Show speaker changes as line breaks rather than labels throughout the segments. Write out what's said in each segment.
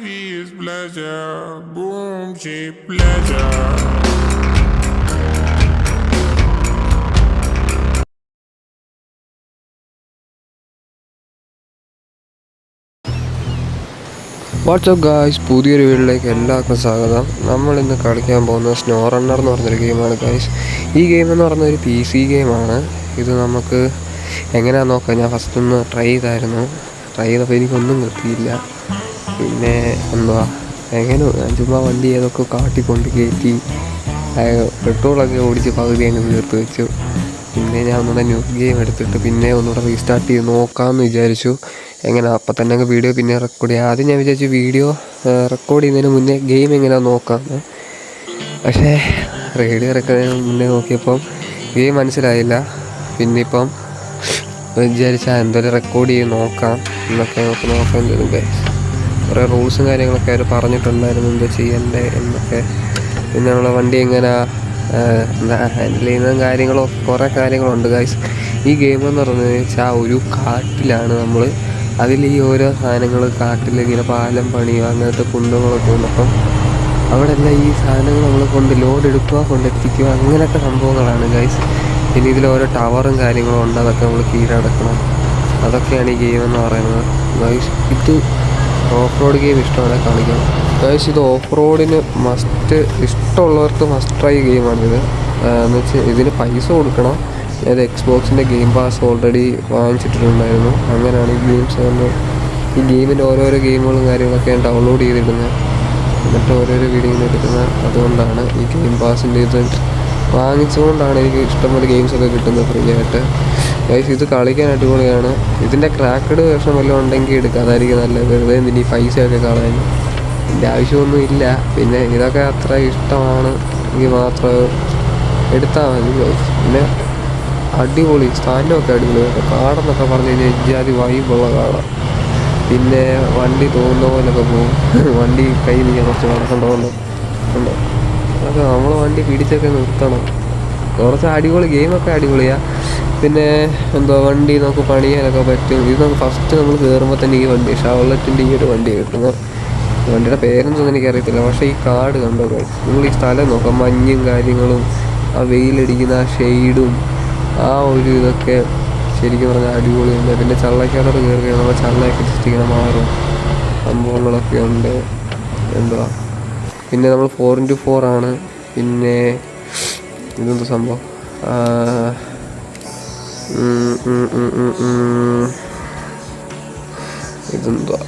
is pleasure. Boom, cheap pleasure.
What's up guys പുതിയൊരു വീഡിയോയിലേക്ക് എല്ലാവർക്കും സ്വാഗതം. നമ്മൾ ഇന്ന് കളിക്കാൻ പോകുന്ന സ്നോ റണ്ണർ എന്ന് പറഞ്ഞൊരു ഗെയിമാണ് ഗായ്സ് ഈ ഗെയിം എന്ന് പറയുന്ന ഒരു പി സി ഗെയിമാണ് ഇത് നമുക്ക് എങ്ങനെയാണെന്ന് നോക്കാം? ഞാൻ ഫസ്റ്റ് ഒന്ന് ട്രൈ ചെയ്തായിരുന്നു. ട്രൈ ചെയ്തപ്പോൾ എനിക്കൊന്നും കിട്ടിയില്ല. പിന്നെ എന്തുവാ എങ്ങനെ ചുമ്മാ വണ്ടി ഏതൊക്കെ കാട്ടിക്കൊണ്ട് കയറ്റി പെട്രോളൊക്കെ ഓടിച്ച് പകുതി അങ്ങ് തീർത്ത് വെച്ചു. പിന്നെ ഞാൻ ഒന്നുകൂടെ ന്യൂ ഗെയിം എടുത്തിട്ട് പിന്നെ ഒന്നുകൂടെ റീസ്റ്റാർട്ട് ചെയ്ത് നോക്കാമെന്ന് വിചാരിച്ചു. എങ്ങനെ അപ്പം തന്നെ അങ്ങ് വീഡിയോ പിന്നെ റെക്കോർഡ് ചെയ്യാം. ആദ്യം ഞാൻ വിചാരിച്ചു വീഡിയോ റെക്കോർഡ് ചെയ്യുന്നതിന് മുന്നേ ഗെയിം എങ്ങനെ നോക്കാം പക്ഷേ റേഡിയോ റെക്കോർഡ് മുന്നേ നോക്കിയപ്പം ഗെയിം മനസ്സിലായില്ല. പിന്നെ ഇപ്പം വിചാരിച്ചാൽ എന്തായാലും റെക്കോർഡ് ചെയ്ത് നോക്കാം എന്നൊക്കെ നമുക്ക് നോക്കാൻ ചെയ്തു കുറേ റൂൾസും കാര്യങ്ങളൊക്കെ അവർ പറഞ്ഞിട്ടുണ്ടായിരുന്നു എന്താ ചെയ്യണ്ടേ? എന്നൊക്കെ. പിന്നെ നമ്മളെ വണ്ടി എങ്ങനെ ഹാൻഡിൽ ചെയ്യുന്ന കാര്യങ്ങളോ കുറേ കാര്യങ്ങളുണ്ട് ഗൈസ് ഈ ഗെയിം എന്ന് പറഞ്ഞു വെച്ചാൽ ഒരു കാട്ടിലാണ് നമ്മൾ അതിൽ ഈ ഓരോ സാധനങ്ങൾ കാട്ടിൽ ഇങ്ങനെ പാലം പണിയോ അങ്ങനത്തെ കുണ്ടുകളൊക്കെ ഉണ്ട്. അപ്പം അവിടെ എല്ലാം ഈ സാധനങ്ങൾ നമ്മൾ കൊണ്ട് ലോഡ് എടുക്കുക കൊണ്ടെത്തിക്കുക അങ്ങനത്തെ സംഭവങ്ങളാണ് ഗൈസ് പിന്നെ ഇതിൽ ഓരോ ടവറും കാര്യങ്ങളും ഉണ്ട് അതൊക്കെ നമ്മൾ കീഴടക്കണം. അതൊക്കെയാണ് ഈ ഗെയിം എന്ന് പറയുന്നത് ഗൈസ് ഇത് ഓഫ് റോഡ് ഗെയിം ഇഷ്ടമാണ് കളിക്കാൻ. അതായത് ഇത് ഓഫ് റോഡിന് മസ്റ്റ് ഇഷ്ടമുള്ളവർക്ക് മസ്റ്റ് ട്രൈ ഗെയിമാണിത് എന്ന് വെച്ചാൽ ഇതിന് പൈസ കൊടുക്കണം. ഞാൻ എക്സ്ബോക്സിന്റെ ഗെയിം പാസ് ഓൾറെഡി വാങ്ങിച്ചിട്ടുണ്ടായിരുന്നു അങ്ങനെയാണ് ഈ ഗെയിംസ് തന്നെ. ഈ ഗെയിമിന്റെ ഓരോരോ ഗെയിമുകളും കാര്യങ്ങളൊക്കെ ഞാൻ ഡൗൺലോഡ് ചെയ്തിടുന്നത് എന്നിട്ട് ഓരോരോ വീഡിയോ ഇങ്ങനെ എടുക്കുന്നത് അതുകൊണ്ടാണ് ഈ ഗെയിം പാസിന്റെ ഇത് വാങ്ങിച്ചുകൊണ്ടാണ് എനിക്ക് ഇഷ്ടംപോലെ ഗെയിംസൊക്കെ കിട്ടുന്നത് ഫ്രീ ആയിട്ട്. ഗൈസ് ഇത് കളിക്കാൻ അടിപൊളിയാണ്. ഇതിന്റെ ക്രാക്കഡ് വേർഷൻ വല്ലതും ഉണ്ടെങ്കിൽ എടുക്കുക അതായിരിക്കും നല്ലത്. വെറുതെ ഈ പൈസയൊക്കെ കളയാൻ? ഇതിന്റെ ആവശ്യമൊന്നും ഇല്ല. പിന്നെ ഇതൊക്കെ അത്ര ഇഷ്ടമാണ്. എങ്കിൽ മാത്രം എടുത്താൽ മതി ഗൈസ് പിന്നെ അടിപൊളി സ്ഥാനമൊക്കെ അടിപൊളി. കാടെന്നൊക്കെ പറഞ്ഞു കഴിഞ്ഞാൽ ഇജാതി വൈബുള്ള കാടാണ് പിന്നെ വണ്ടി തോന്നുന്ന പോലൊക്കെ പോകും. വണ്ടി കൈ നീക്കാൻ കുറച്ച് നടക്കണ്ടോണ്ട് ഉണ്ടോ? അതൊക്കെ നമ്മൾ വണ്ടി പിടിച്ചൊക്കെ നിർത്തണം. കുറച്ച് അടിപൊളി ഗെയിമൊക്കെ അടിപൊളിയാണ് പിന്നെ എന്തോ വണ്ടി നമുക്ക് പണിയാനൊക്കെ പറ്റും. ഇത് നമുക്ക് ഫസ്റ്റ് നമ്മൾ കയറുമ്പോൾ തന്നെ ഈ വണ്ടി ഷവർലറ്റിന്റെ ഈ ഒരു വണ്ടി കിട്ടുന്നത് വണ്ടിയുടെ പേരൊന്നും എനിക്കറിയത്തില്ല. പക്ഷേ ഈ കാട് കണ്ടോ? നിങ്ങൾ ഈ സ്ഥലം നോക്കാം. മഞ്ഞും കാര്യങ്ങളും ആ വെയിലടിക്കുന്ന ആ ഷെയ്ഡും ആ ഒരു ഇതൊക്കെ ശരിക്കും പറഞ്ഞാൽ അടിപൊളിയുണ്ട്. പിന്നെ ചള്ളക്കകത്തോട്ട് കയറി കഴിയുമ്പോൾ ചള്ളയൊക്കെ ജസ്റ്റ് ഇങ്ങനെ മാറും. സംഭവങ്ങളൊക്കെ ഉണ്ട്. എന്തുവാ പിന്നെ നമ്മൾ ഫോർ ഇന്റു ഫോർ ആണ്. പിന്നെ ഇതെന്താ സംഭവം? ഇതെന്തുവാ?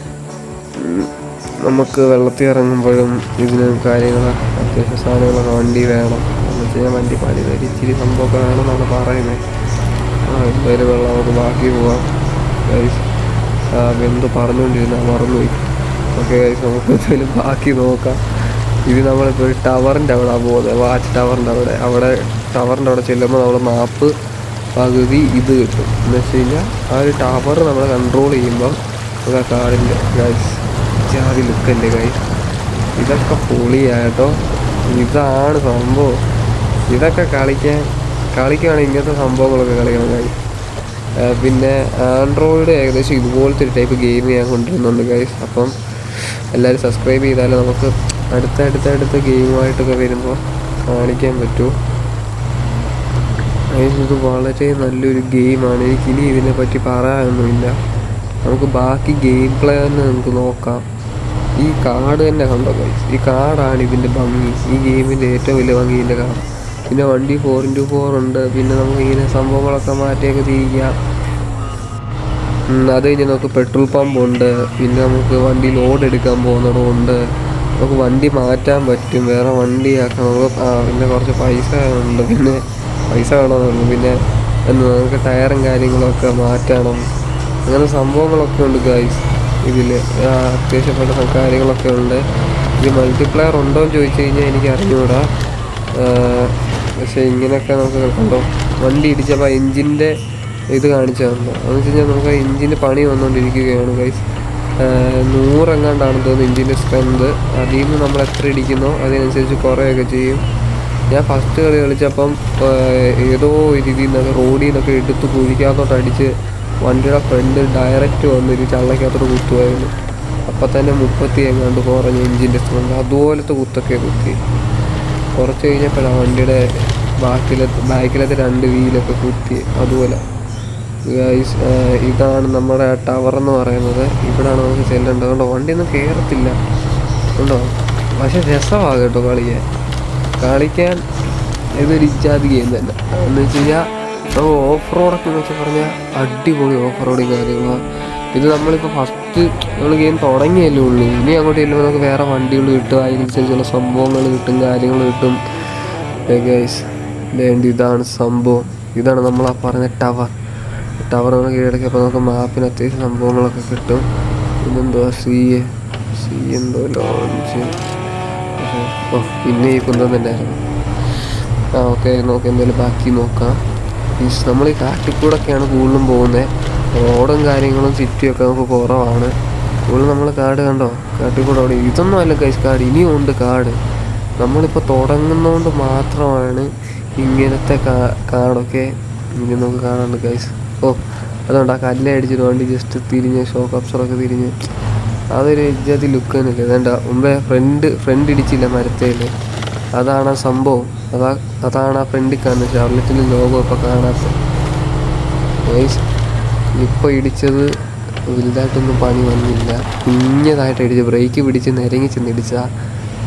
നമുക്ക് വെള്ളത്തിൽ ഇറങ്ങുമ്പോഴും ഇതിന് കാര്യങ്ങൾ അത്യാവശ്യ സാധനങ്ങളൊക്കെ വണ്ടി വേണം. എന്ന് വെച്ച് വണ്ടി പണി തരും ഇച്ചിരി സംഭവമൊക്കെ വേണമെന്നാണ് പറയുന്നത് ആ എന്തായാലും വെള്ളം നമുക്ക് ബാക്കി പോവാം. എന്ത് പറഞ്ഞുകൊണ്ടിരുന്ന മറന്നുപോയി. ഓക്കെ നമുക്ക് എന്തായാലും ബാക്കി നോക്കാം. ഇത് നമ്മളിപ്പോൾ ഒരു ടവറിന്റെ അവിടെ പോകുന്നത്. വാച്ച് ടവറിന്റെ അവിടെ. അവിടെ ടവറിന്റെ അവിടെ ചെല്ലുമ്പോൾ നമ്മൾ മാപ്പ് പകുതി ഇത് കിട്ടും. എന്ന് വെച്ച് കഴിഞ്ഞാൽ ആ ഒരു ടവർ നമ്മൾ കൺട്രോൾ ചെയ്യുമ്പോൾ നമുക്ക് ആ കാടിന്റെ ഗൈസ് ജാതി ലുക്കല്ലേ ഗൈസ് ഇതൊക്കെ പൊളിയാട്ടോ ഇതാണ് സംഭവം. ഇതൊക്കെ കളിക്കാൻ കളിക്കുകയാണ് ഇങ്ങനത്തെ സംഭവങ്ങളൊക്കെ കളിക്കണം ഗൈസ് പിന്നെ ആൻഡ്രോയിഡ് ഏകദേശം ഇതുപോലത്തെ ഒരു ടൈപ്പ് ഗെയിം ഞാൻ കൊണ്ടുവരുന്നുണ്ട് ഗൈസ് അപ്പം എല്ലാവരും സബ്സ്ക്രൈബ് ചെയ്താൽ നമുക്ക് അടുത്ത അടുത്ത അടുത്ത ഗെയിമായിട്ടൊക്കെ വരുമ്പോൾ കാണിക്കാൻ പറ്റൂ. ഗൈസ് ഇത് വളരെ നല്ലൊരു ഗെയിമാണ്. എനിക്കിനി ഇതിനെപ്പറ്റി പറയാനൊന്നുമില്ല. നമുക്ക് ബാക്കി ഗെയിം പ്ലേ തന്നെ നമുക്ക് നോക്കാം. ഈ കാർഡ് തന്നെ കണ്ടോ ഗൈസ് ഈ കാർഡാണ് ഇതിന്റെ ഭംഗി. ഈ ഗെയിമിന്റെ ഏറ്റവും വലിയ ഭംഗി ഇതിന്റെ കാർഡ്. പിന്നെ വണ്ടി ഫോർ ഇന്റു ഫോർ ഉണ്ട്. പിന്നെ നമുക്ക് ഇങ്ങനെ സംഭവങ്ങളൊക്കെ മാറ്റിയൊക്കെ തിരിക്കാം. അത് കഴിഞ്ഞ് നമുക്ക് പെട്രോൾ പമ്പ് ഉണ്ട്. പിന്നെ നമുക്ക് വണ്ടി ലോഡ് എടുക്കാൻ പോകുന്നതുകൊണ്ട് നമുക്ക് വണ്ടി മാറ്റാൻ പറ്റും. വേറെ വണ്ടിയാക്കാം നമുക്ക് പിന്നെ കുറച്ച് പൈസ ഉണ്ട്. പിന്നെ പൈസ വേണമെന്നുള്ളൂ പിന്നെ നമുക്ക് ടയറും കാര്യങ്ങളൊക്കെ മാറ്റണം. അങ്ങനെ സംഭവങ്ങളൊക്കെ ഉണ്ട് ഗൈസ് ഇതിൽ അത്യാവശ്യപ്പെട്ട കാര്യങ്ങളൊക്കെ ഉണ്ട്. ഇത് മൾട്ടിപ്ലയർ ഉണ്ടോ എന്ന് ചോദിച്ചു കഴിഞ്ഞാൽ എനിക്ക് അറിഞ്ഞുകൂടാ പക്ഷേ ഇങ്ങനെയൊക്കെ നമുക്ക് കേൾക്കണ്ടോ വണ്ടി ഇടിച്ചപ്പോൾ എഞ്ചിന്റെ ഇത് കാണിച്ചു തന്നു. എന്ന് വെച്ച് കഴിഞ്ഞാൽ നമുക്ക് എഞ്ചിന് പണി വന്നുകൊണ്ടിരിക്കുകയാണ് ഗൈസ് നൂറെങ്ങാണ്ടാണ് തോന്നുന്നു എഞ്ചിന്റെ സ്ട്രെങ്ത് അതിൽ നിന്ന് നമ്മൾ എത്ര ഇടിക്കുന്നോ അതിനനുസരിച്ച് കുറേയൊക്കെ ചെയ്യും. ഞാൻ ഫസ്റ്റ് കളി കളിച്ചപ്പം ഏതോ രീതിയിൽ നിന്നൊക്കെ റോഡിൽ നിന്നൊക്കെ എടുത്ത് കുഴിക്കകത്തോട്ട് അടിച്ച് വണ്ടിയുടെ ഫ്രണ്ട് ഡയറക്റ്റ് വന്നൊരു ചള്ളക്കകത്തോട്ട് കുത്തുമായിരുന്നു അപ്പം തന്നെ മുപ്പത്തി എങ്ങാണ്ട് കുറഞ്ഞ എഞ്ചിന്റെ സ്പീഡ് അതുപോലത്തെ കുത്തൊക്കെ കുത്തി. കുറച്ച് കഴിഞ്ഞപ്പോഴാണ് വണ്ടിയുടെ ബാക്കിലത്തെ ബാക്കിലത്തെ രണ്ട് വീലൊക്കെ കുത്തി. അതുപോലെ ഇതാണ് നമ്മുടെ ടവർ എന്ന് പറയുന്നത്. ഇവിടാണ് നമുക്ക് ചെല്ലേണ്ടത്. അതുകൊണ്ട് വണ്ടിയൊന്നും കയറത്തില്ല ഉണ്ടോ? പക്ഷെ രസമാണ് കേട്ടോ കളിക്കാൻ. കളിക്കാൻ ഇതൊരു ഇജാതി ഗെയിം തന്നെ. എന്ന് വെച്ച് കഴിഞ്ഞാൽ നമ്മൾ ഓഫ് റോഡൊക്കെ എന്ന് വെച്ചാൽ പറഞ്ഞാൽ അടിപൊളി ഓഫ് റോഡിങ് കാര്യങ്ങളാണ് ഇത് നമ്മളിപ്പോൾ ഫസ്റ്റ് നമ്മൾ ഗെയിം തുടങ്ങിയല്ലേ ഉള്ളൂ. ഇനി അങ്ങോട്ട് ചെല്ലുമ്പോൾ നമുക്ക് വേറെ വണ്ടികൾ കിട്ടും. അതിനനുസരിച്ചുള്ള സംഭവങ്ങൾ കിട്ടും കാര്യങ്ങൾ കിട്ടും. ഗൈസ് വേണ്ടി ഇതാണ് സംഭവം. ഇതാണ് നമ്മൾ ആ പറഞ്ഞ ടവർ ടവർ നമ്മൾ കീഴടക്കിയപ്പോൾ നമുക്ക് മാപ്പിന് അത്യാവശ്യം സംഭവങ്ങളൊക്കെ കിട്ടും. പിന്നെന്തോ സി എ സി എന്തോ ലോഞ്ച് ഓ പിന്നെ ഈ കുന്തം തന്നെയായിരുന്നു ആ ഓക്കെ നോക്കാം എന്തായാലും ബാക്കി നോക്കാം. മീൻസ് നമ്മൾ ഈ കാട്ടിക്കൂടൊക്കെയാണ് കൂടുതലും പോകുന്നത് റോഡും കാര്യങ്ങളും സിറ്റിയൊക്കെ നമുക്ക് കുറവാണ്. കൂടുതലും നമ്മൾ കാട് കണ്ടോ? കാട്ടിക്കൂടെ അവിടെ. ഇതൊന്നും അല്ല കഴിച്ച് കാട്. ഇനിയും ഉണ്ട് കാട്. നമ്മളിപ്പോൾ തുടങ്ങുന്നതുകൊണ്ട് മാത്രമാണ് ഇങ്ങനത്തെ കാ കാടൊക്കെ ഇനി നമുക്ക് കാണാനുണ്ട് കൈസ് ഓ അതുകൊണ്ട് ആ കല്ലേ അടിച്ചിട്ട് വണ്ടി ജസ്റ്റ് തിരിഞ്ഞ് ഷോക്ക് അപ്സറൊക്കെ തിരിഞ്ഞ്. അതൊരു ഇജ്ജാതി ലുക്ക് തന്നെയില്ല. അതേണ്ട മുമ്പേ ഫ്രണ്ട് ഫ്രണ്ട് ഇടിച്ചില്ല മരത്തേൽ അതാണ് ആ സംഭവം. അതാ അതാണ് ആ ഫ്രണ്ടിൽ കാണുന്നത്. ഷാർലറ്റിന്റെ ലോഗോ ഇപ്പോൾ കാണാത്ത. ഇപ്പോൾ ഇടിച്ചത് വലുതായിട്ടൊന്നും പണി വന്നില്ല. കുഞ്ഞതായിട്ട് ഇടിച്ച് ബ്രേക്ക് പിടിച്ച് നിരങ്ങി ചെന്ന് ഇടിച്ചാൽ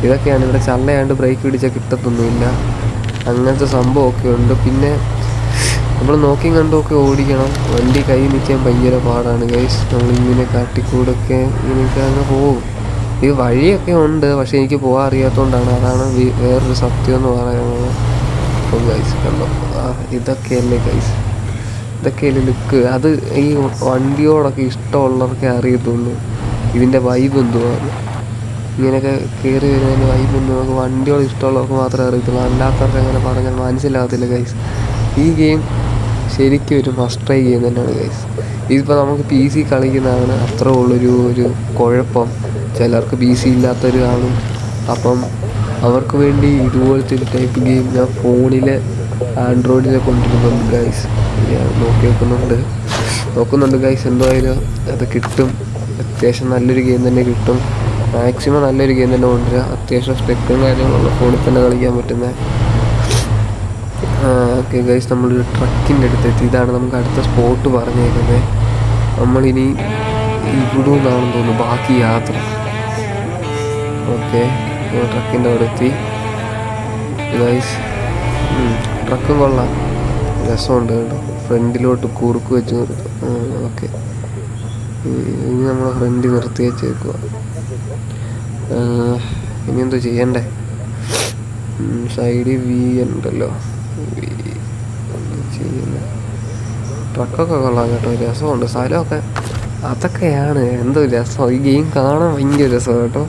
ഇതൊക്കെയാണ് ഇവിടെ ചള്ളയാണ്ട് ബ്രേക്ക് പിടിച്ചാൽ കിട്ടത്തൊന്നുമില്ല. അങ്ങനത്തെ സംഭവമൊക്കെ ഉണ്ട്. പിന്നെ നമ്മൾ നോക്കിയും കണ്ടുമൊക്കെ ഓടിക്കണം. വണ്ടി കൈ നിൽക്കാൻ ഭയങ്കര പാടാണ് ഗൈസ് നമ്മളിങ്ങനെ കാട്ടിക്കൂടൊക്കെ ഇങ്ങനെയൊക്കെ അങ്ങ് പോകും. ഈ വഴിയൊക്കെ ഉണ്ട് പക്ഷെ എനിക്ക് പോകാൻ അറിയാത്തതുകൊണ്ടാണ് അതാണ് വേറൊരു സത്യം എന്ന് പറയുന്നത് അപ്പം ഗൈസ് കണ്ടോ? ആ ഇതൊക്കെയല്ലേ ഗൈസ് ഇതൊക്കെയല്ലേ ലുക്ക് അത് ഈ വണ്ടിയോടൊക്കെ ഇഷ്ടമുള്ളവർക്കേ അറിയത്തുള്ളൂ. ഇതിന്റെ വൈബ് എന്തുവാണ് ഇങ്ങനെയൊക്കെ കയറി വരുന്നതിന് വൈബ് എന്ത് നമുക്ക് വണ്ടിയോട് ഇഷ്ടമുള്ളവർക്ക് മാത്രമേ അറിയത്തുള്ളൂ. അല്ലാത്തവർക്ക് അങ്ങനെ പറഞ്ഞാൽ മനസ്സിലാകത്തില്ല ഗൈസ് ഈ ഗെയിം ശരിക്കും ഒരു മസ്റ്റ് ട്രൈ ഗെയിം തന്നെയാണ് ഗൈസ് ഇതിപ്പോൾ നമുക്ക് പി സി കളിക്കുന്നതാണ് അത്ര ഉള്ളൊരു ഒരു കുഴപ്പം. ചിലർക്ക് പി സി ഇല്ലാത്തവരാണ്. അപ്പം അവർക്ക് വേണ്ടി ഇതുപോലത്തെ ഒരു ടൈപ്പ് ഗെയിം ഞാൻ ഫോണിൽ ആൻഡ്രോയിഡിൽ കൊണ്ടിരുന്നുണ്ട് ഗൈസ് ഞാൻ നോക്കി വെക്കുന്നുണ്ട്. നോക്കുന്നുണ്ട് ഗൈസ് എന്തായാലും അത് കിട്ടും. അത്യാവശ്യം നല്ലൊരു ഗെയിം തന്നെ കിട്ടും. മാക്സിമം നല്ലൊരു ഗെയിം തന്നെ കൊണ്ടുവരിക അത്യാവശ്യം സ്പെക്കും കാര്യങ്ങളുള്ള ഫോണിൽ തന്നെ കളിക്കാൻ പറ്റുന്ന. ഓക്കെ ഗൈസ് നമ്മൾ ട്രക്കിന്റെ അടുത്തെത്തി. ഇതാണ് നമുക്ക് അടുത്ത സ്പോട്ട് പറഞ്ഞേക്കുന്നത്. നമ്മളിനി ഇവിടെ നിന്നാണെന്ന് തോന്നുന്നു ബാക്കി യാത്ര. ഓക്കെ ട്രക്കിന്റെ അവിടെ എത്തി ഗൈസ് ട്രക്കും കൊള്ളാം. രസമുണ്ട് കേട്ടോ. ഫ്രണ്ടിലോട്ട് കുറുക്ക് വെച്ച് ഓക്കെ ഇനി നമ്മളെ ഫ്രണ്ട് നിർത്തി വെച്ചേക്കുക ഇനി എന്തോ ചെയ്യണ്ടേ? സൈഡിൽ വി ഉണ്ടല്ലോ. ട്രക്കൊക്കെ കൊള്ളാം കേട്ടോ രസമുണ്ട്. സ്ഥലമൊക്കെ അതൊക്കെയാണ് എന്തോ രസം. ഈ ഗെയിം കാണാൻ ഭയങ്കര രസം കേട്ടോ.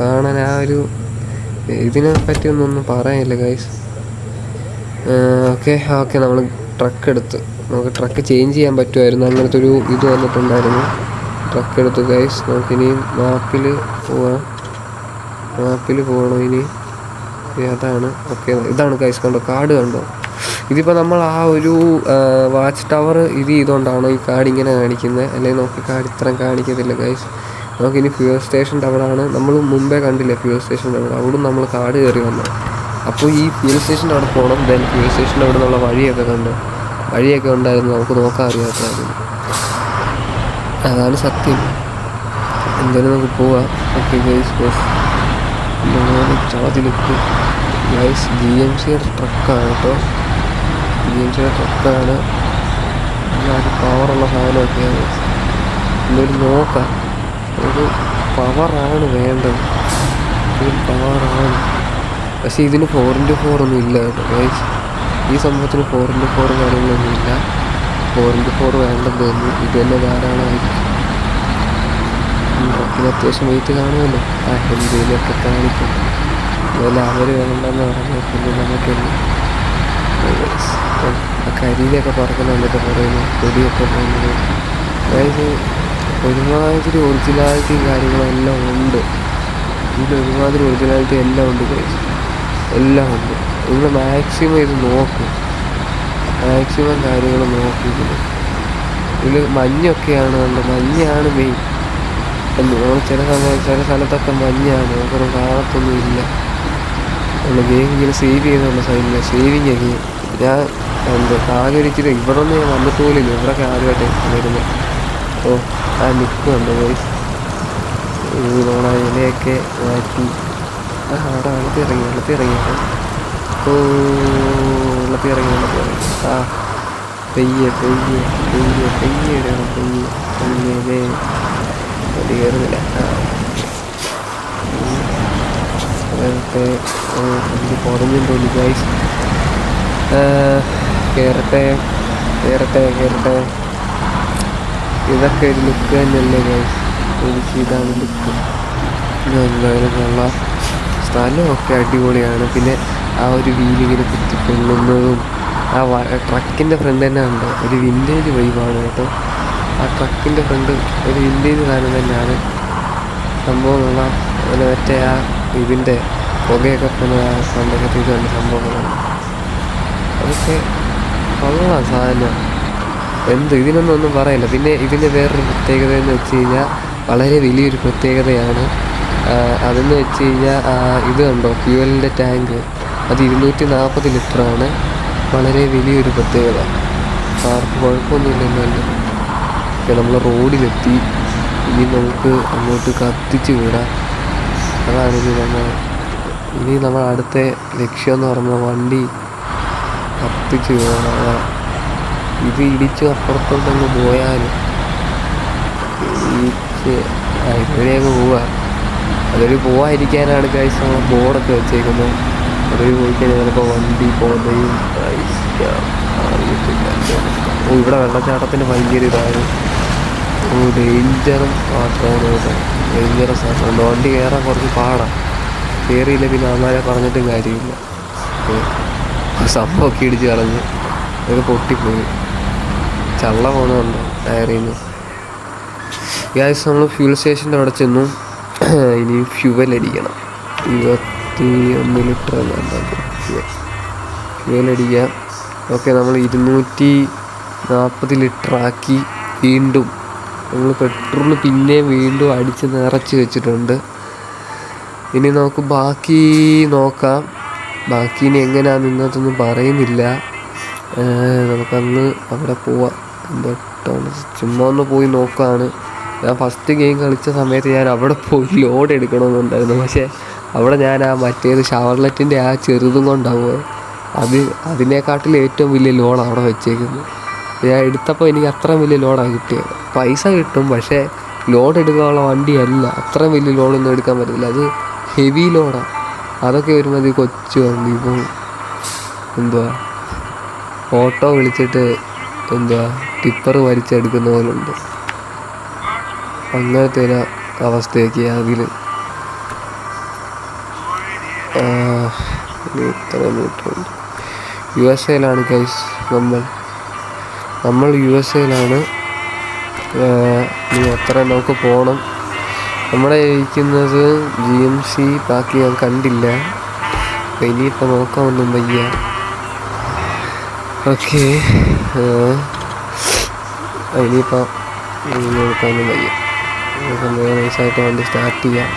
കാണാൻ ആ ഒരു ഇതിനെ പറ്റിയൊന്നും ഒന്നും പറയാനില്ല ഗൈസ് ഓക്കെ ഓക്കെ നമ്മൾ ട്രക്ക് എടുത്ത്. നമുക്ക് ട്രക്ക് ചേഞ്ച് ചെയ്യാൻ പറ്റുമായിരുന്നു. അങ്ങനത്തെ ഒരു ഇത് വന്നിട്ടുണ്ടായിരുന്നു. ട്രക്ക് എടുത്ത് ഗൈസ് നമുക്കിനി മാപ്പിൽ പോവാം. മാപ്പിൽ പോകണം ഇനി. അതാണ് ഓക്കെ ഇതാണ് കൈസ് കണ്ടോ? കാട് കണ്ടോ? ഇതിപ്പോൾ നമ്മൾ ആ ഒരു വാച്ച് ടവർ ഇത് ചെയ്തുകൊണ്ടാണോ ഈ കാട് ഇങ്ങനെ കാണിക്കുന്നത്. അല്ലെങ്കിൽ നമുക്ക് കാട് ഇത്രയും കാണിക്കത്തില്ല കൈസ് നമുക്കിനി ഫ്യൂൽ സ്റ്റേഷൻ ടവറാണ് നമ്മൾ മുമ്പേ കണ്ടില്ല ഫ്യൂൽ സ്റ്റേഷൻ ടവർ അവിടെ നമ്മൾ കാട് കയറി വന്നു. അപ്പോൾ ഈ ഫ്യൂൽ സ്റ്റേഷന്റെ അവിടെ പോകണം ദെൻ ഫ്യൂൽ സ്റ്റേഷന്റെ അവിടെ നിന്നുള്ള വഴിയൊക്കെ കണ്ട്. വഴിയൊക്കെ ഉണ്ടായിരുന്നു നമുക്ക് നോക്കാൻ അറിയാത്തതായിരുന്നു അതാണ് സത്യം. എന്തായാലും നമുക്ക് പോവാം. ഓക്കെ ഗൈസ് ബസ് ചാതിലേക്ക് ഗൈസ് ജി എം സിയുടെ ട്രക്കാണ് കേട്ടോ. ജി എം സിയുടെ ട്രക്കാണ് ഒരു പവറുള്ള സാധനമൊക്കെയാണ് നോക്കാം. ഒരു പവറാണ് വേണ്ടത്. ഒരു പവറാണ് പക്ഷേ ഇതിന് ഫോർ ഇന്റു ഒന്നും ഇല്ല കേട്ടോ ഗൈസ്. ഈ സംഭവത്തിന് ഫോർ ഫോർ കാര്യങ്ങളൊന്നും ഇല്ല. ഫോർ ഫോർ വേണ്ടെന്ന് തോന്നുന്നു ഇത് തന്നെ ധാരാളമായിരിക്കും. ട്രക്കിന് അത്യാവശ്യം വെയിറ്റ് കാണുമല്ലോ. ആ എന്തെങ്കിലുമൊക്കെ കാണിക്കും. വേണ്ടെന്ന് പറഞ്ഞു. കരിയിലൊക്കെ പറക്കുന്ന വന്നിട്ട് പറയുന്നു കൊടിയൊക്കെ പോകുന്നത് അതായത് ഒരുമാതിരി ഒറിജിനാലിറ്റിയും കാര്യങ്ങളെല്ലാം ഉണ്ട്. ഇതിൽ ഒരുമാതിരി ഒറിജിനാലിറ്റി എല്ലാം ഉണ്ട് കഴിച്ചു എല്ലാം ഉണ്ട്. നിങ്ങൾ മാക്സിമം ഇത് നോക്കും. മാക്സിമം കാര്യങ്ങൾ നോക്കി ഇതിൽ മഞ്ഞൊക്കെയാണ് കണ്ടത്. മഞ്ഞാണ് മെയിൻ നമ്മൾ ചില സമയം ചില സ്ഥലത്തൊക്കെ മഞ്ഞാണ്. നമുക്കൊന്നും കാണത്തൊന്നും ഇല്ല നമ്മൾ ഗെയിം ഇങ്ങനെ സേവ് ചെയ്യുന്നുള്ള സൈഡിൽ സേവിങ് ഒക്കെ. ഞാൻ എന്താ ആകെ ഒരിച്ചിട്ട് ഇവിടെ ഒന്നും ഞാൻ വന്നിട്ട് പോലില്ല ഇവിടെയൊക്കെ വരുന്നത് ഓ ആ നിൽക്കുന്നുണ്ട് ഗൈസ് നമ്മളെ ഇലയൊക്കെ മാറ്റി. ആ അവിടെ വെള്ളത്തിൽ ഇറങ്ങി വെള്ളത്തിൽ ഇറങ്ങി. ഓ വെള്ളത്തിൽ ഇറങ്ങി വെള്ളത്തിൽ ഇറങ്ങി. ആ പെയ്യെ പെയ്യെ പെയ്യെ പെയ്യെ പെയ്യ. പെയ്യെ കയറുന്നില്ല ആ. അതൊക്കെ എനിക്ക് കുറഞ്ഞെന്ന് തോന്നി ഗൈസ് കയറട്ടെ കയറട്ടെ കയറട്ടെ ഇതൊക്കെ ഒരു ലുക്ക് തന്നെയല്ലേ ഗൈസ് എനിക്ക് ഇതാണ് ലുക്ക് എന്തായാലും കൊള്ളാം. സ്ഥലമൊക്കെ അടിപൊളിയാണ്. പിന്നെ ആ ഒരു വീലിങ്ങനെ കുത്തിക്കൊള്ളുന്നതും ആ ട്രക്കിന്റെ ഫ്രണ്ട് തന്നെ ഉണ്ട് ഒരു വിന്റേജ് വൈബാണ് കേട്ടോ. ആ ട്രക്കിന്റെ ഫ്രണ്ട് ഒരു വിന്റേജ് സാധനം തന്നെയാണ്. സംഭവം കൊള്ളാം. മറ്റേ ആ ഇതിന്റെ പുകയൊക്കെ ഇതുണ്ട് സംഭവങ്ങളാണ് അതൊക്കെ കൊള്ളാം സാധനം. എന്ത്? ഇതിനൊന്നും ഒന്നും പറയില്ല. പിന്നെ ഇതിന്റെ വേറൊരു പ്രത്യേകത എന്ന് വെച്ച് കഴിഞ്ഞാൽ വളരെ വലിയൊരു പ്രത്യേകതയാണ്. അതെന്ന് വെച്ച് കഴിഞ്ഞാൽ ഇത് കണ്ടോ? ഫ്യൂവലിന്റെ ടാങ്ക്. അത് ഇരുന്നൂറ്റി നാൽപ്പത് ലിറ്ററാണ്. വളരെ വലിയൊരു പ്രത്യേകത. ആർക്കും കുഴപ്പമൊന്നുമില്ലെന്നല്ല ഓക്കെ നമ്മൾ റോഡിലെത്തി. ഇനി നമുക്ക് അങ്ങോട്ട് കത്തിച്ച് വിടാം. അതാണ് ഇനി നമ്മൾ ഇനി നമ്മൾ അടുത്ത ലക്ഷ്യം എന്ന് പറഞ്ഞാൽ വണ്ടി കത്തിച്ച് ഇത് ഇടിച്ച് അപ്പുറത്തോട്ടങ്ങ് പോയാൽ ഇടിച്ച് ഇതുവരെ അങ്ങ് പോവുക അതൊരു പോവാതിരിക്കാനാണ് കാഴ്ച നമ്മൾ ബോർഡൊക്കെ വെച്ചേക്കുന്നത് അതൊരു പോയി കഴിഞ്ഞാൽ ചിലപ്പോൾ വണ്ടി പോകുന്നതും ഓ ഇവിടെ വെള്ളച്ചാട്ടത്തിന് ഭയങ്കര ഇതാണ്. ഡേഞ്ചറും മാത്രമാണ് ഡേഞ്ചറസ് ആണ് വണ്ടി കയറാൻ കുറച്ച് പാടാണ് കയറിയില്ല പിന്നെ അമ്മാരെ പറഞ്ഞിട്ടും കാര്യമില്ല. സംഭവമൊക്കെ ഇടിച്ച് കളഞ്ഞ് അതൊക്കെ പൊട്ടിപ്പോയി. ചള്ള പോകുന്നുണ്ട് ടയറിൽ നിന്ന് ഗ്യാസ് നമ്മൾ ഫ്യൂൽ സ്റ്റേഷന്റെ അവിടെ ചെന്നു. ഇനി ഫ്യൂവൽ അടിക്കണം. ഇരുപത്തി ഒന്ന് ലിറ്റർ ഫ്യൂവൽ അടിക്കുക. അടിക്കാം ഓക്കെ നമ്മൾ ഇരുന്നൂറ്റി നാൽപ്പത് ലിറ്റർ ആക്കി വീണ്ടും നമ്മൾ പെട്രോൾ പിന്നെ വീണ്ടും അടിച്ച് നിറച്ച് വെച്ചിട്ടുണ്ട്. ഇനി നമുക്ക് ബാക്കി നോക്കാം. ബാക്കി ഇനി എങ്ങനെയാണെന്ന് ഇന്നത്തൊന്നും പറയുന്നില്ല. നമുക്കന്ന് അവിടെ പോവാം. എന്തൊട്ടാണ് ചുമ്മാ ഒന്ന് പോയി നോക്കുകയാണ് ഞാൻ ഫസ്റ്റ് ഗെയിം കളിച്ച സമയത്ത് ഞാൻ അവിടെ പോയി ലോഡ് എടുക്കണമെന്നുണ്ടായിരുന്നു. പക്ഷേ അവിടെ ഞാൻ ആ മറ്റേത് ഷവർലെറ്റിന്റെ ആ ചെറുതും കൊണ്ടാവുക അത് അതിനെക്കാട്ടിൽ ഏറ്റവും വലിയ ലോഡ് അവിടെ വെച്ചേക്കുന്നത്. ഞാൻ എടുത്തപ്പോൾ എനിക്ക് അത്രയും വലിയ ലോഡാണ് കിട്ടിയത്. പൈസ കിട്ടും പക്ഷേ ലോഡ് എടുക്കാനുള്ള വണ്ടിയല്ല. അത്രയും വലിയ ലോഡൊന്നും എടുക്കാൻ പറ്റില്ല അത് ഹെവി ലോഡാണ് അതൊക്കെ വരുമ്പോൾ കൊച്ചു വണ്ടി ഇപ്പം എന്തുവാ? ഓട്ടോ വിളിച്ചിട്ട് എന്തുവാ? ടിപ്പർ വലിച്ചെടുക്കുന്ന പോലുണ്ട്. അങ്ങനത്തെ ഒരു അവസ്ഥയൊക്കെ അതിൽ യു എസ് എയിലാണ് കൈസ് നമ്മൾ നമ്മൾ യു എസ് എയിലാണ് ഇനി എത്ര നമുക്ക് പോകണം നമ്മുടെ ഇരിക്കുന്നത് ജി എം സി ബാക്കി ഞാൻ കണ്ടില്ല. ഇനിയിപ്പോൾ നോക്കാമൊന്നും വയ്യ. ഓക്കെ. ഇനിയിപ്പോൾ നോക്കാമൊന്നും വയ്യ. നൈസായിട്ട് വണ്ടി സ്റ്റാർട്ട് ചെയ്യാം.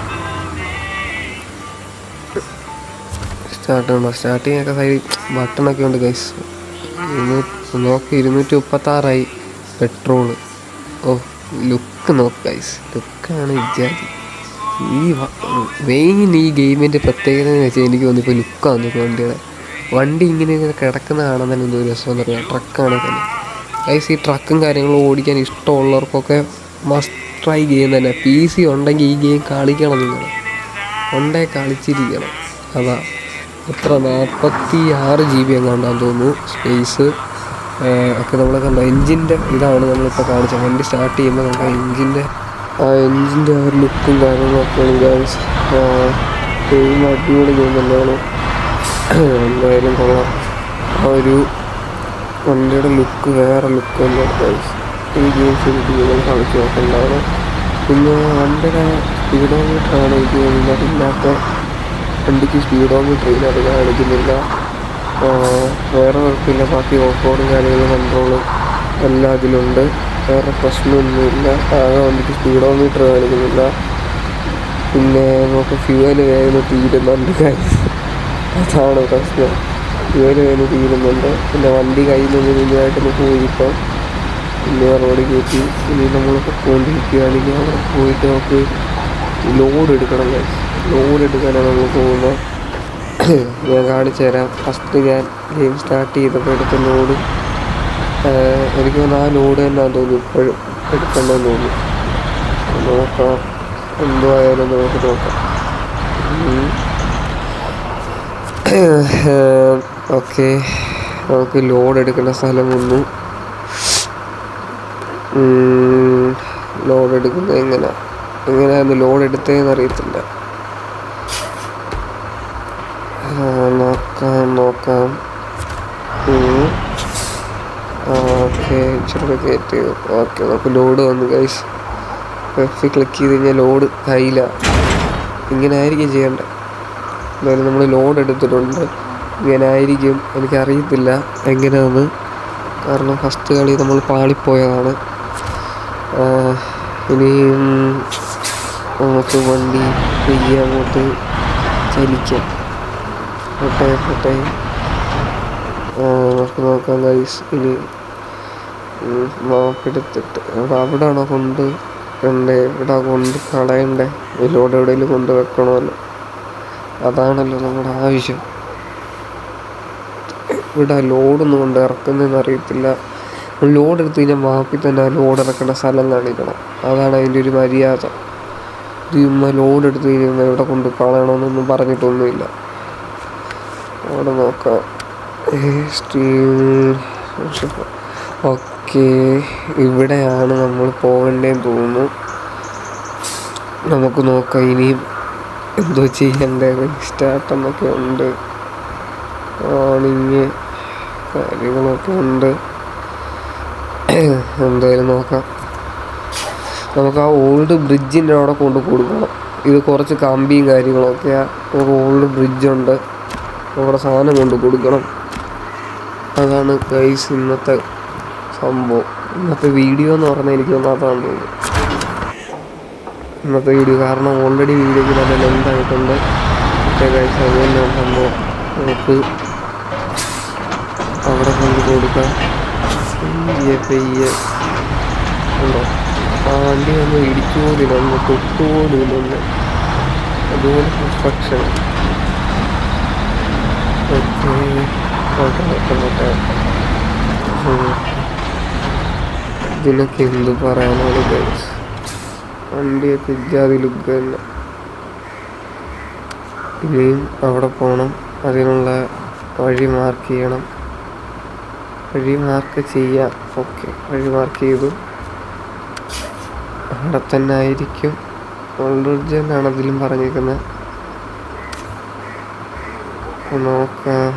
സ്റ്റാർട്ട് ചെയ്യണം സ്റ്റാർട്ട് ചെയ്യാനൊക്കെ സൈഡ് ബട്ടണൊക്കെ ഉണ്ട് ഗൈസ് നോക്കി ഇരുന്നൂറ്റി മുപ്പത്താറായി പെട്രോൾ. ഓ ലുക്ക് നോക്ക് ഗൈസ് ലുക്കാണ് ഇജാതി ഈ മെയിൻ ഈ ഗെയിമിന്റെ പ്രത്യേകത എന്ന് വെച്ചാൽ എനിക്ക് തോന്നിപ്പോൾ ലുക്കാണ് വണ്ടിയുടെ. വണ്ടി ഇങ്ങനെ ഇങ്ങനെ കിടക്കുന്ന കാണാൻ തന്നെ എന്തോ രസമെന്ന് പറയാം. ട്രക്കാണ് തന്നെ. ഗൈസ് ഈ ട്രക്കും കാര്യങ്ങളും ഓടിക്കാൻ ഇഷ്ടമുള്ളവർക്കൊക്കെ മസ്റ്റ് ട്രൈ ഗെയിം തന്നെ. പി സി ഉണ്ടെങ്കിൽ ഈ ഗെയിം കളിക്കണം നിങ്ങൾ. ഉണ്ടേ കളിച്ചിരിക്കണം. അതാ. എത്ര? നാൽപ്പത്തി ആറ് ജി ബി എങ്ങാണ്ടാന്ന് തോന്നുന്നു. സ്പേസ് ഒക്കെ നമ്മൾ കണ്ട. എൻജിന്റെ ഇതാണ് നമ്മളിപ്പോൾ കാണിച്ചത്. വണ്ടി സ്റ്റാർട്ട് ചെയ്യുമ്പോൾ നമുക്ക് എൻജിന്റെ ആ എൻജിന്റെ ആ ഒരു ലുക്കും കാര്യങ്ങളൊക്കെയാണ് ഗൈസ് ഗെയിം അടിപൊളി ഗെയിം തന്നെയാണ് എന്തായാലും കൊള്ളാം. ആ ഒരു വണ്ടിയുടെ ലുക്ക് വേറെ ലുക്ക് തന്നെയാണ് ഗൈസ് ഈ ഗെയിം കളിച്ച് നോക്കണ്ടാണ്. പിന്നെ വണ്ടിയുടെ സ്പീഡോമീറ്ററാണ് എനിക്ക് തോന്നുന്നത്. ഇല്ലാത്ത വണ്ടിക്ക് സ്പീഡോമീറ്റർ ഇല്ലാതെ കാണിക്കുന്നില്ല. വേറെ കുഴപ്പമില്ല. ബാക്കി ഓഫ് റോഡും കാര്യങ്ങളും കൺട്രോളും എല്ലാം അതിലുണ്ട്. വേറെ പ്രശ്നമൊന്നുമില്ല. ആകെ വണ്ടിക്ക് സ്പീഡോമീറ്റർ കാണിക്കുന്നില്ല. പിന്നെ നമുക്ക് ഫ്യൂവൽ വേഗം തീരുന്നുണ്ട് അതാണ് പ്രശ്നം. ഫ്യൂവൽ വേഗം തീരുന്നുണ്ട്. പിന്നെ വണ്ടി കയ്യിൽ നിന്ന് മുന്നേറ്റൊന്ന് പോയിപ്പോൾ പിന്നെ റോഡ് കയറ്റി. ഇനി നമ്മൾ പോയിക്കൊണ്ടിരിക്കുകയാണ് അവിടെ പോയിട്ട് നമുക്ക് ലോഡ് എടുക്കണം ലോഡ് എടുക്കാനാണ് നമ്മൾ പോകുന്നത്. ഞാൻ കാണിച്ചു തരാം. ഫസ്റ്റ് ഞാൻ ഗെയിം സ്റ്റാർട്ട് ചെയ്തപ്പോൾ എടുത്ത ലോഡ് എനിക്ക് തോന്നുന്നു ആ ലോഡ് തന്നെ തോന്നുന്നു. ഇപ്പോഴും എടുക്കണ്ടെന്ന് തോന്നുന്നു. നോക്കാം. എന്തോ ആയാലും നമുക്ക് നോക്കാം. ഓക്കെ. നമുക്ക് ലോഡ് എടുക്കുന്ന സ്ഥലം വന്നു. ലോഡ് എടുക്കുന്നത് എങ്ങനെ? എങ്ങനെയായിരുന്നു ലോഡ് എടുത്തതെന്ന് അറിയത്തില്ല. ആ, നോക്കാം നോക്കാം. ഓക്കെ ചെറുപ്പം കയറ്റി ഓക്കെ നമുക്ക് ലോഡ് വന്നു ഗൈസ് എഫ് ക്ലിക്ക് ചെയ്ത് കഴിഞ്ഞാൽ ലോഡ് കയ്യില ഇങ്ങനെ ആയിരിക്കും ചെയ്യേണ്ടത്. എന്തായാലും നമ്മൾ ലോഡ് എടുത്തിട്ടുണ്ട്. ഇങ്ങനെ ആയിരിക്കും. എനിക്കറിയത്തില്ല എങ്ങനെയാണെന്ന് കാരണം ഫസ്റ്റ് കളി നമ്മൾ പാളിപ്പോയതാണ്. ആ, ഇനിയും നമുക്ക് വണ്ടി അങ്ങോട്ട് ചലിക്കാം. പോട്ടെ ആ, നമുക്ക് നോക്കാം ഗൈസ് ഇനി മാപ്പ് എടുത്തിട്ട്. അവിടെ അവിടെയാണോ കൊണ്ട് കണ്ടേ ഇവിടെ കൊണ്ട് കളയണ്ടേ? ഇതിലൂടെ എവിടെയെങ്കിലും കൊണ്ട് വെക്കണമല്ലോ. അതാണല്ലോ നമ്മുടെ ആവശ്യം. ഇവിടെ ലോഡൊന്നും കൊണ്ട് ഇറക്കുന്നതെന്ന് അറിയത്തില്ല. ലോഡ് എടുത്ത് കഴിഞ്ഞാൽ മാപ്പിൽ തന്നെ ആ ലോഡ് ഇറക്കേണ്ട സ്ഥലം കാണിക്കണം. അതാണ് അതിന്റെ ഒരു മര്യാദ. ഇത് ലോഡ് എടുത്ത് കഴിഞ്ഞാൽ ഇവിടെ കൊണ്ട് കളയണമെന്നൊന്നും പറഞ്ഞിട്ടൊന്നുമില്ല. അവിടെ നോക്കാം. ഓക്കെ. ഇവിടെയാണ് നമ്മൾ പോകേണ്ടതെന്ന് തോന്നുന്നു. നമുക്ക് നോക്കാം ഇനിയും എന്തോ ചെയ്യണ്ടേ സ്റ്റാർട്ടെന്നൊക്കെ ഉണ്ട്. ഓണിങ് കാര്യങ്ങളൊക്കെ ഉണ്ട്. എന്തായാലും നോക്കാം. നമുക്ക് ആ ഓൾഡ് ബ്രിഡ്ജിന്റെ അവിടെ കൊണ്ട് കൊടുക്കണം. ഇത് കുറച്ച് കമ്പിയും കാര്യങ്ങളൊക്കെയാണ് നമുക്ക് ഓൾഡ് ബ്രിഡ്ജുണ്ട്. അവിടെ സാധനം കൊണ്ട് കൊടുക്കണം. അതാണ് ഗൈസ് ഇന്നത്തെ സംഭവം. ഇന്നത്തെ വീഡിയോ എന്ന് പറഞ്ഞാൽ എനിക്ക് തോന്നുന്നു അതാണ് തോന്നുന്നു. ഇന്നത്തെ വീഡിയോ കാരണം ഓൾറെഡി വീഡിയോക്ക് നല്ല ലെങ്ത് ആയിട്ടുണ്ട്. മറ്റേ ഗൈസ് അത് തന്നെയാണ് സംഭവം. നമുക്ക് അവിടെ കൊണ്ട് കൊടുക്കാം. പെയ്യെ. ഉണ്ടോ? ആ വണ്ടി ഒന്ന് ഇടിച്ചു പോലില്ല ഒന്ന് തൊട്ടുപോലില്ല അതുപോലെ construction okay okay okay okay ഇതിനൊക്കെ എന്ത് പറയാനാണ് ഗൈസ് വണ്ടിയൊക്കെ ഇല്ലാതെ ലുക്ക് തന്നെ. ഇനിയും അവിടെ പോകണം അതിനുള്ള വഴി മാർക്ക് ചെയ്യണം. വഴി മാർക്ക് ചെയ്യാം. ഓക്കെ വഴി മാർക്ക് ചെയ്തു. അവിടെ തന്നെ ആയിരിക്കും. ഓൾറെഡി തന്നെയാണ് അതിലും പറഞ്ഞേക്കുന്നത് അപ്പൊ നോക്കാം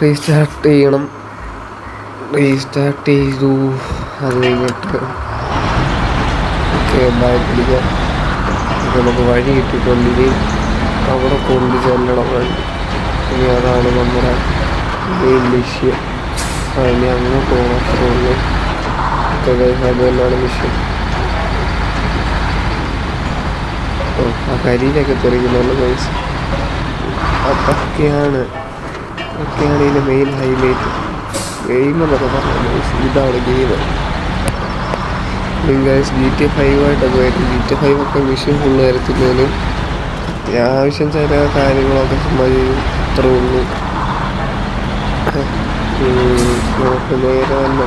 റീസ്റ്റാർട്ട് ചെയ്യണം. റീസ്റ്റാർട്ട് ചെയ്തു. അത് കഴിഞ്ഞിട്ട് ഓക്കെ ബാക്ക് പിടിക്കാം നമുക്ക് വഴി കിട്ടിയിട്ടുണ്ട് അവിടെ കൊണ്ട് ചെല്ലണം വഴി. ഇനി അതാണ് നമ്മുടെ മെയിൻ ലക്ഷ്യം. ഇനി അങ്ങോട്ട് പോകണം ഓക്കെ ഗൈസ് അത് തന്നെയാണ് ലക്ഷ്യം. ഓ ആ കരിയിലൊക്കെ തെറിക്കുന്നുണ്ട് ഗൈസ് അതൊക്കെയാണ് അതൊക്കെയാണ് ഇതിന്റെ മെയിൻ ഹൈലൈറ്റ് ഗെയിം എന്നൊക്കെ പറഞ്ഞു ഗൈസ് ഇതാണ് game guys G T five ആയിട്ടൊക്കെ വരും ജി ടി ഫൈവ് ഒക്കെ മിഷൻ ഫുള്ള് വരത്തില്ലേലും അത്യാവശ്യം ചില കാര്യങ്ങളൊക്കെ ചുമ്മാ ചെയ്യും. അത്രേ ഉള്ളൂ. നമുക്ക് നേരെ തന്നെ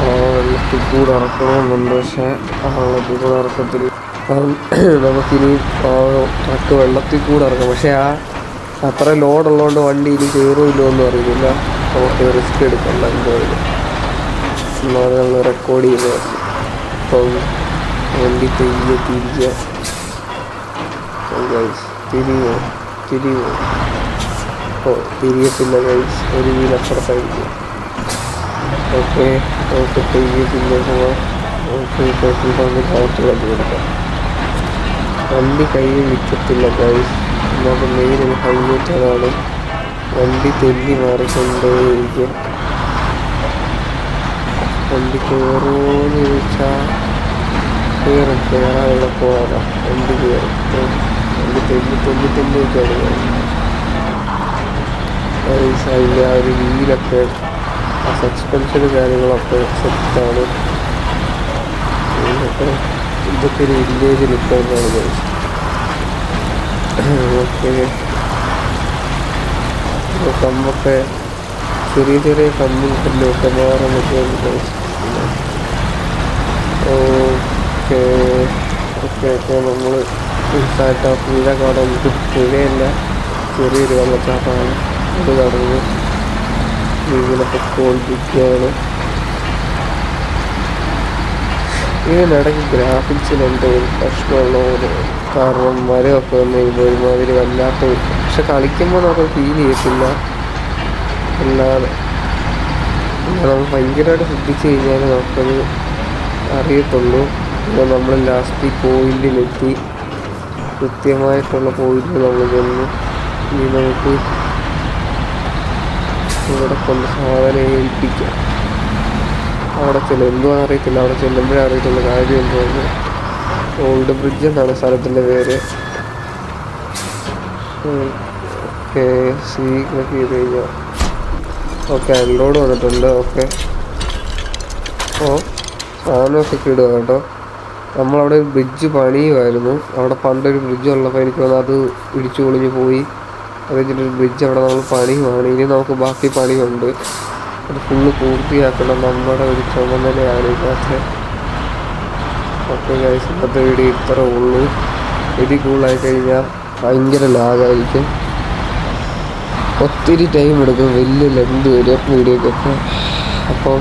വെള്ളത്തിൽ കൂടെ ഇറക്കണമെന്നുണ്ട് പക്ഷേ ആ വെള്ളത്തിൽ കൂടെ ഇറക്കത്തില്ല കാരണം നമുക്കിനി ട്രക്ക് വെള്ളത്തിൽ കൂടെ ഇറങ്ങാം. പക്ഷേ ആ അത്ര ലോഡ് ഉള്ളതുകൊണ്ട് വണ്ടി ഇനി കയറുമില്ലോ എന്ന് അറിയില്ല നമുക്ക് റിസ്ക് എടുക്കണ്ട എന്തായാലും. നമ്മൾ റെക്കോർഡ് ചെയ്ത് അപ്പം വണ്ടി തിരിയ തിരിയ തിരിയോ തിരിയോ ഓ തിരിയത്തില്ല ഗൈസ് ഒരു വീൽ അപ്പുറത്തായിരിക്കും. ഓക്കെ നമുക്ക് തിരിയത്തില്ല പോവാം. നമുക്ക് പെട്രോൾ പമ്പ് ഭാഗത്തുള്ളത് കൊടുക്കാം വണ്ടി കയ്യിൽ നിൽക്കത്തില്ല ഗൈസ് നമുക്ക് മെയിൻ ഒരു ഹൈലൈറ്റ് അതാണ് വണ്ടി തെന്നി മാറിക്കൊണ്ടേയിരിക്കും വണ്ടി കയറുമോയെന്ന് ചോദിച്ചാൽ കയറും കയറാനുള്ള എളുപ്പമാണ് വണ്ടി കയറും വണ്ടി തെല്ലി തെല്ലി തെന്നി ഗൈസ് അതിന്റെ ആ ഒരു വീലൊക്കെ ആ സസ്പെൻഷനും കാര്യങ്ങളൊക്കെ സെറ്റാണ് ഇതൊക്കെ ഇതൊക്കെ ഒരു വില്ലേജ് ലുക്കാണ് ഓക്കെ. കമ്പൊക്കെ ചെറിയ ചെറിയ കമ്പിലൊക്കെ മാറാൻ ഓക്കെ. Okay okay. നമ്മൾ സ്ഥലത്ത് പുഴ കടന്നിട്ട് പുഴയല്ല ചെറിയൊരു വെള്ളച്ചാട്ടമാണ്. അത് കടന്ന് ഇങ്ങനെ പൊക്കോണ്ടിരിക്കുകയാണ്. ഇതിനിടയ്ക്ക് ഗ്രാഫിക്സിൽ എന്തോ ഒരു പ്രശ്നമുള്ള കാരണം വരമൊക്കെ വന്നു കഴിയുമ്പോൾ ഒരുമാതിരി വല്ലാത്ത പക്ഷെ കളിക്കുമ്പോൾ നമുക്ക് ഫീൽ ചെയ്യത്തില്ല. അല്ലാതെ നമ്മൾ ഭയങ്കരമായിട്ട് ശ്രദ്ധിച്ച് കഴിഞ്ഞാൽ നമുക്കത് അറിയത്തുള്ളൂ. ഇപ്പോൾ നമ്മൾ ലാസ്റ്റ് പോയിന്റിലെത്തി കൃത്യമായിട്ടുള്ള പോയിന്റ് നമ്മൾ ചെന്നു ഇനി നമുക്ക് ഇവിടെ കൊണ്ട് സാധനം ഏൽപ്പിക്കാം. അവിടെ ചെല്ലും. എന്തുവാന്ന് അറിയത്തില്ല. അവിടെ ചെല്ലുമ്പോഴേ അറിയത്തുള്ളൂ കാര്യം എന്തോന്ന് ഓൾഡ് ബ്രിഡ്ജ് എന്നാണ് സ്ഥലത്തിന്റെ പേര്. ഓക്കെ സി ചെയ്ത് കഴിഞ്ഞാൽ ഓക്കെ അൺലോഡ് വന്നിട്ടുണ്ട്. ഓക്കെ ഓ സാധനമൊക്കെ ഇടുക കേട്ടോ. നമ്മളവിടെ ഒരു ബ്രിഡ്ജ് പണിയുമായിരുന്നു. അവിടെ പണ്ടൊരു ബ്രിഡ്ജ് ഉള്ളപ്പോൾ എനിക്ക് തോന്നുന്നു അത് ഇടിച്ചു പൊളിഞ്ഞ് പോയി. അത് കഴിഞ്ഞിട്ടൊരു ബ്രിഡ്ജ് അവിടെ നമ്മൾ പണിയുമാണ് ഇനി നമുക്ക് ബാക്കി പണിയുണ്ട്. അത് ഫുള്ള് പൂർത്തിയാക്കണം നമ്മുടെ ഒരു ചുമതലയാണ് ഇതിനകത്ത് ഓക്കെ ഗൈസ് ഇന്നത്തെ വീഡിയോ ഇത്ര ഉള്ളൂ. ഇതിൽ കൂളായി കഴിഞ്ഞാൽ ഭയങ്കര ലാഗായിരിക്കും ഒത്തിരി ടൈം എടുക്കും വലിയ ലെന്ത് വരും വീഡിയോക്കൊക്കെ അപ്പോൾ